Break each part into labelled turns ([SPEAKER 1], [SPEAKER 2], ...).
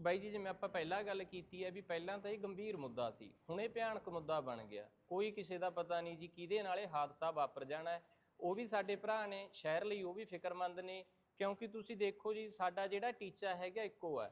[SPEAKER 1] ਬਾਈ ਜੀ, ਜਿਵੇਂ ਆਪਾਂ ਪਹਿਲਾਂ ਗੱਲ ਕੀਤੀ ਹੈ ਵੀ ਪਹਿਲਾਂ ਤਾਂ ਇਹ ਗੰਭੀਰ ਮੁੱਦਾ ਸੀ, ਹੁਣ ਇਹ ਭਿਆਨਕ ਮੁੱਦਾ ਬਣ ਗਿਆ। ਕੋਈ ਕਿਸੇ ਦਾ ਪਤਾ ਨਹੀਂ ਜੀ ਕਿਹਦੇ ਨਾਲ ਇਹ ਹਾਦਸਾ ਵਾਪਰ ਜਾਣਾ ਹੈ। ਉਹ ਵੀ ਸਾਡੇ ਭਰਾ ਨੇ, ਸ਼ਹਿਰ ਲਈ ਉਹ ਵੀ ਫਿਕਰਮੰਦ ਨੇ। ਕਿਉਂਕਿ ਤੁਸੀਂ ਦੇਖੋ ਜੀ, ਸਾਡਾ ਜਿਹੜਾ ਟੀਚਾ ਹੈਗਾ ਇੱਕੋ ਹੈ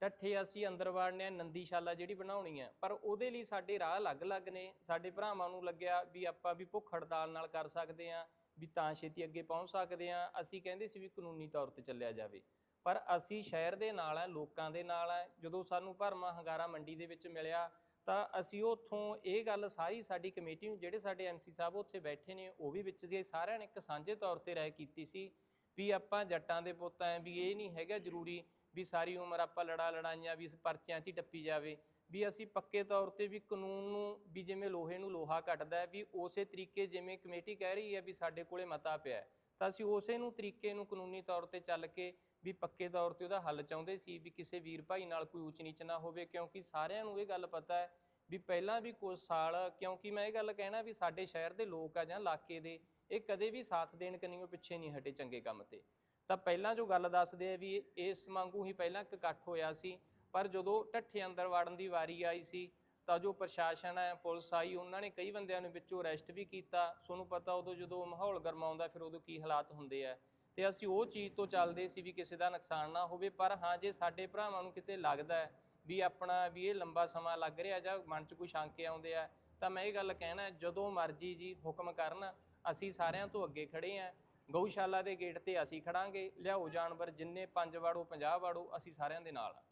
[SPEAKER 1] ਟੱਠੇ ਅਸੀਂ ਅੰਦਰ ਵੜਨੇ ਆ, ਨੰਦੀਸ਼ਾਲਾ ਜਿਹੜੀ ਬਣਾਉਣੀ ਹੈ। ਪਰ ਉਹਦੇ ਲਈ ਸਾਡੇ ਰਾਹ ਅਲੱਗ-ਅਲੱਗ ਨੇ। ਸਾਡੇ ਭਰਾਵਾਂ ਨੂੰ ਲੱਗਿਆ ਵੀ ਆਪਾਂ ਵੀ ਭੁੱਖ ਹੜਤਾਲ ਨਾਲ ਕਰ ਸਕਦੇ ਆ ਵੀ ਤਾਂ ਛੇਤੀ ਅੱਗੇ ਪਹੁੰਚ ਸਕਦੇ ਆ ਅਸੀਂ ਕਹਿੰਦੇ ਸੀ ਵੀ ਕਾਨੂੰਨੀ ਤੌਰ ਤੇ ਚੱਲਿਆ ਜਾਵੇ। ਪਰ ਅਸੀਂ ਸ਼ਹਿਰ ਦੇ ਨਾਲ ਆ, ਲੋਕਾਂ ਦੇ ਨਾਲ ਆ। ਜਦੋਂ ਸਾਨੂੰ ਭਰਮਾ ਹੰਗਾਰਾ ਮੰਡੀ ਦੇ ਵਿੱਚ ਮਿਲਿਆ, ਤਾਂ ਅਸੀਂ ਉੱਥੋਂ ਇਹ ਗੱਲ ਸਾਰੀ ਸਾਡੀ ਕਮੇਟੀ ਨੂੰ, ਜਿਹੜੇ ਸਾਡੇ ਐਮਸੀ ਸਾਹਿਬ ਉੱਥੇ ਬੈਠੇ ਨੇ, ਉਹ ਵੀ ਵਿੱਚ ਸੀ ਸਾਰਿਆਂ ਨੇ ਇੱਕ ਸਾਂਝੇ ਤੌਰ ਤੇ ਰਾਏ ਕੀਤੀ ਸੀ ਵੀ ਆਪਾਂ ਜੱਟਾਂ ਦੇ ਪੁੱਤ ਐ, ਵੀ ਇਹ ਨਹੀਂ ਹੈਗਾ ਜ਼ਰੂਰੀ ਵੀ ਸਾਰੀ ਉਮਰ ਆਪਾਂ ਲੜਾ ਲੜਾਈਆਂ, ਵੀ ਇਸ ਪਰਚਿਆਂ 'ਚ ਹੀ ਟੱਪੀ ਜਾਵੇ। ਵੀ ਅਸੀਂ ਪੱਕੇ ਤੌਰ ਤੇ ਵੀ ਕਾਨੂੰਨ ਨੂੰ, ਵੀ ਜਿਵੇਂ ਲੋਹੇ ਨੂੰ ਲੋਹਾ ਕੱਟਦਾ ਵੀ ਉਸੇ ਤਰੀਕੇ ਜਿਵੇਂ ਕਮੇਟੀ ਕਹਿ ਰਹੀ ਹੈ ਵੀ ਸਾਡੇ ਕੋਲੇ ਮਤਾ ਪਿਆ ਤਾਂ ਅਸੀਂ ਉਸੇ ਨੂੰ ਤਰੀਕੇ ਨੂੰ ਕਾਨੂੰਨੀ ਤੌਰ ਤੇ ਚੱਲ ਕੇ ਵੀ ਪੱਕੇ ਤੌਰ ਤੇ ਉਹਦਾ ਹੱਲ ਚਾਹੁੰਦੇ ਸੀ ਵੀ ਕਿਸੇ ਵੀਰ ਭਾਈ ਨਾਲ ਕੋਈ ਊਚ ਨੀਚ ਨਾ ਹੋਵੇ, ਕਿਉਂਕਿ ਸਾਰਿਆਂ ਨੂੰ ਇਹ ਗੱਲ ਪਤਾ ਹੈ ਵੀ ਪਹਿਲਾਂ ਵੀ ਕੁਝ ਸਾਲ, ਕਿਉਂਕਿ ਮੈਂ ਇਹ ਗੱਲ ਕਹਿਣਾ ਵੀ ਸਾਡੇ ਸ਼ਹਿਰ ਦੇ ਲੋਕ ਆ ਜਾਂ ਇਲਾਕੇ ਦੇ, ਇਹ ਕਦੇ ਵੀ ਸਾਥ ਦੇਣ ਕਨੀਓ ਪਿੱਛੇ ਨਹੀਂ ਹਟੇ ਚੰਗੇ ਕੰਮ ਤੇ। ਤਾਂ ਪਹਿਲਾਂ ਜੋ ਗੱਲ ਦੱਸਦੇ ਆ ਵੀ ਇਸ ਵਾਂਗੂ ਹੀ ਪਹਿਲਾਂ ਇੱਕ ਇਕੱਠ ਹੋਇਆ ਸੀ, ਪਰ ਜਦੋਂ ਢੱਠੇ ਅੰਦਰ ਵੜਨ ਦੀ ਵਾਰੀ ਆਈ ਸੀ ਤਾਂ ਜੋ ਪ੍ਰਸ਼ਾਸਨ ਹੈ, ਪੁਲਿਸ ਆਈ, ਉਹਨਾਂ ਨੇ ਕਈ ਬੰਦਿਆਂ ਨੂੰ ਵਿੱਚੋਂ ਅਰੈਸਟ ਵੀ ਕੀਤਾ। ਤੁਹਾਨੂੰ ਪਤਾ ਉਦੋਂ ਜਦੋਂ ਮਾਹੌਲ ਗਰਮਾਉਂਦਾ, ਫਿਰ ਉਦੋਂ ਕੀ ਹਾਲਾਤ ਹੁੰਦੇ ਆ। ਤੇ ਅਸੀਂ ਉਹ ਚੀਜ਼ ਤੋਂ ਚੱਲਦੇ ਸੀ ਵੀ ਕਿਸੇ ਦਾ ਨੁਕਸਾਨ ਨਾ ਹੋਵੇ, ਪਰ ਹਾਂ, ਜੇ ਸਾਡੇ ਭਰਾਵਾਂ ਨੂੰ ਕਿਤੇ ਲੱਗਦਾ ਹੈ ਵੀ ਆਪਣਾ, ਵੀ ਇਹ ਲੰਬਾ ਸਮਾਂ ਲੱਗ ਰਿਹਾ ਜਾਂ ਮਨ 'ਚ ਕੋਈ ਸ਼ੰਕੇ ਆਉਂਦੇ ਆ, ਤਾਂ ਮੈਂ ਇਹ ਗੱਲ ਕਹਿਣਾ ਜਦੋਂ ਮਰਜ਼ੀ ਜੀ ਹੁਕਮ ਕਰਨ, ਅਸੀਂ ਸਾਰਿਆਂ ਤੋਂ ਅੱਗੇ ਖੜੇ ਆਂ। ਗਊਸ਼ਾਲਾ ਦੇ ਗੇਟ ਤੇ ਅਸੀਂ ਖੜਾਂਗੇ, ਲਿਆਓ ਜਾਨਵਰ, ਜਿੰਨੇ ਪੰਜ ਵਾੜੋ 50 ਵਾੜੋ, ਅਸੀਂ ਸਾਰਿਆਂ ਦੇ ਨਾਲ ਆ।